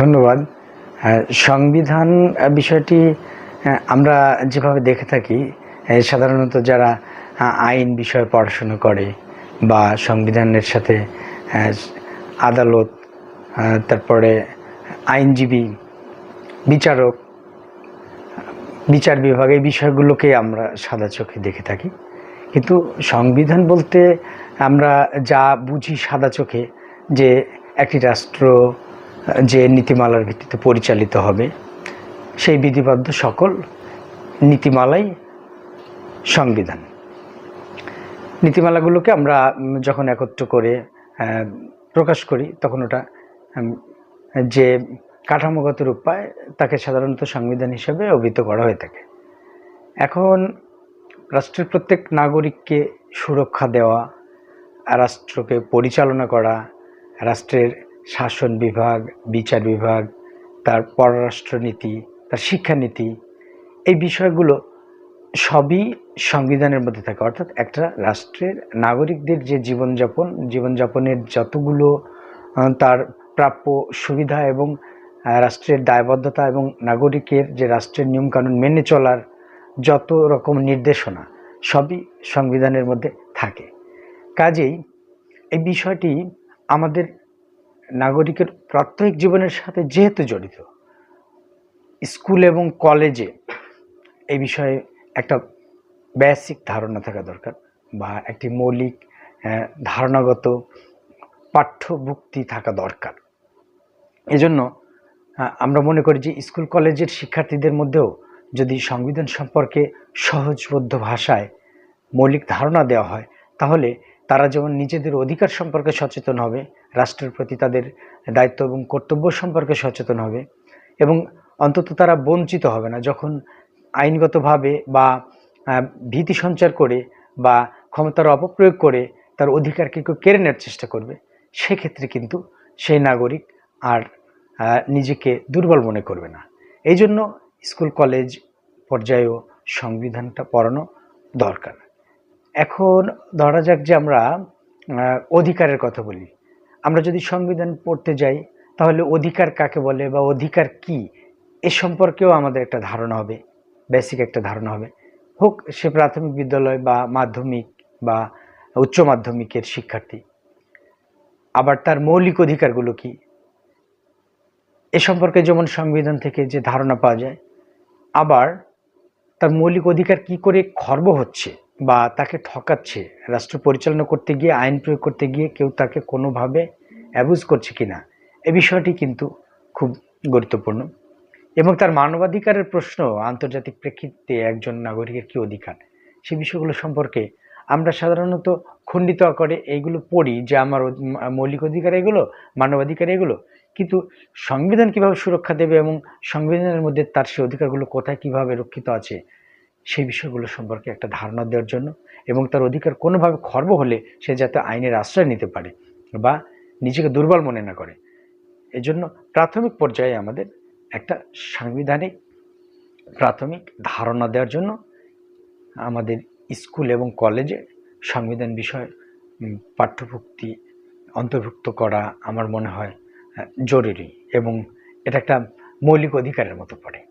ধন্যবাদ। সংবিধান বিষয়টি আমরা যেভাবে দেখে থাকি সাধারণত যারা আইন বিষয়ে পড়াশুনো করে বা সংবিধানের সাথে আদালত তারপরে আইনজীবী, বিচারক, বিচার বিভাগ, এই বিষয়গুলোকে আমরা সাদা চোখে দেখে থাকি। কিন্তু সংবিধান বলতে আমরা যা বুঝি সাদা চোখে, যে একটি রাষ্ট্র যে নীতিমালার ভিত্তিতে পরিচালিত হবে, সেই বিধিবদ্ধ সকল নীতিমালাই সংবিধান। নীতিমালাগুলোকে আমরা যখন একত্র করে প্রকাশ করি, তখন ওটা যে কাঠামোগত রূপ পায় তাকে সাধারণত সংবিধান হিসেবে অভিহিত করা হয়ে থাকে। এখন রাষ্ট্রের প্রত্যেক নাগরিককে সুরক্ষা দেওয়া, রাষ্ট্রকে পরিচালনা করা, রাষ্ট্রের শাসন বিভাগ, বিচার বিভাগ, তার পররাষ্ট্রনীতি তার শিক্ষানীতি এই বিষয়গুলো সবই সংবিধানের মধ্যে থাকে। অর্থাৎ একটা রাষ্ট্রের নাগরিকদের যে জীবনযাপন, জীবনযাপনের যতগুলো তার প্রাপ্য সুবিধা এবং রাষ্ট্রের দায়বদ্ধতা এবং নাগরিকের যে রাষ্ট্রের নিয়মকানুন মেনে চলার যত রকম নির্দেশনা সবই সংবিধানের মধ্যে থাকে। কাজেই এই বিষয়টি আমাদের নাগরিকের প্রাত্যহিক জীবনের সাথে যেহেতু জড়িত, স্কুল এবং কলেজে এই বিষয়ে একটা বেসিক ধারণা থাকা দরকার বা একটি মৌলিক ধারণাগত পাঠ্যভুক্তি থাকা দরকার। এজন্য আমরা মনে করি যে স্কুল, কলেজের শিক্ষার্থীদের মধ্যেও যদি সংবিধান সম্পর্কে সহজবোধ্য ভাষায় মৌলিক ধারণা দেওয়া হয়, তাহলে তারা যেমন নিজেদের অধিকার সম্পর্কে সচেতন হবে রাষ্ট্রের প্রতি তাদের দায়িত্ব এবং কর্তব্য সম্পর্কে সচেতন হবে এবং অন্তত তারা বঞ্চিত হবে না। যখন আইনগতভাবে বা ভীতি সঞ্চার করে বা ক্ষমতার অপপ্রয়োগ করে তার অধিকারকে কেউ কেড়ে নেওয়ার চেষ্টা করবে, সেক্ষেত্রে কিন্তু সেই নাগরিক আর নিজেকে দুর্বল মনে করবে না। এই জন্য স্কুল, কলেজ পর্যায়েও সংবিধানটা পড়ানো দরকার। এখন ধরা যাক যে আমরা অধিকারের কথা বলি। আমরা যদি সংবিধান পড়তে যাই, তাহলে অধিকার কাকে বলে বা অধিকার কি? এ সম্পর্কেও আমাদের একটা ধারণা হবে বেসিক একটা ধারণা হবে। হোক সে প্রাথমিক বিদ্যালয় বা মাধ্যমিক বা উচ্চ মাধ্যমিকের শিক্ষার্থী। আবার তার মৌলিক অধিকারগুলো কি? এ সম্পর্কে যেমন সংবিধান থেকে যে ধারণা পাওয়া যায়, আবার তার মৌলিক অধিকার কি করে খর্ব হচ্ছে? বা তাকে ঠকাচ্ছে, রাষ্ট্র পরিচালনা করতে গিয়ে, আইন প্রয়োগ করতে গিয়ে কেউ তাকে কোনোভাবে অ্যাবুজ করছে কিনা, এ বিষয়টি কিন্তু খুব গুরুত্বপূর্ণ। এবং তার মানবাধিকারের প্রশ্ন, আন্তর্জাতিক প্রেক্ষিতে একজন নাগরিকের কি অধিকার? সে বিষয়গুলো সম্পর্কে আমরা সাধারণত খণ্ডিত আকারে এইগুলো পড়ি যে আমার মৌলিক অধিকার এগুলো, মানবাধিকার এগুলো, কিন্তু সংবিধান কীভাবে সুরক্ষা দেবে এবং সংবিধানের মধ্যে তার সেই অধিকারগুলো কোথায় কীভাবে রক্ষিত আছে সেই বিষয়গুলো সম্পর্কে একটা ধারণা দেওয়ার জন্য এবং তার অধিকার কোনোভাবে খর্ব হলে সে যাতে আইনের আশ্রয় নিতে পারে বা নিজেকে দুর্বল মনে না করে। এজন্য প্রাথমিক পর্যায়ে আমাদের একটা সাংবিধানিক প্রাথমিক ধারণা দেওয়ার জন্য আমাদের স্কুল এবং কলেজে সংবিধান বিষয় পাঠ্যভুক্তি অন্তর্ভুক্ত করা আমার মনে হয় জরুরি এবং এটা একটা মৌলিক অধিকারের মতো পড়ে।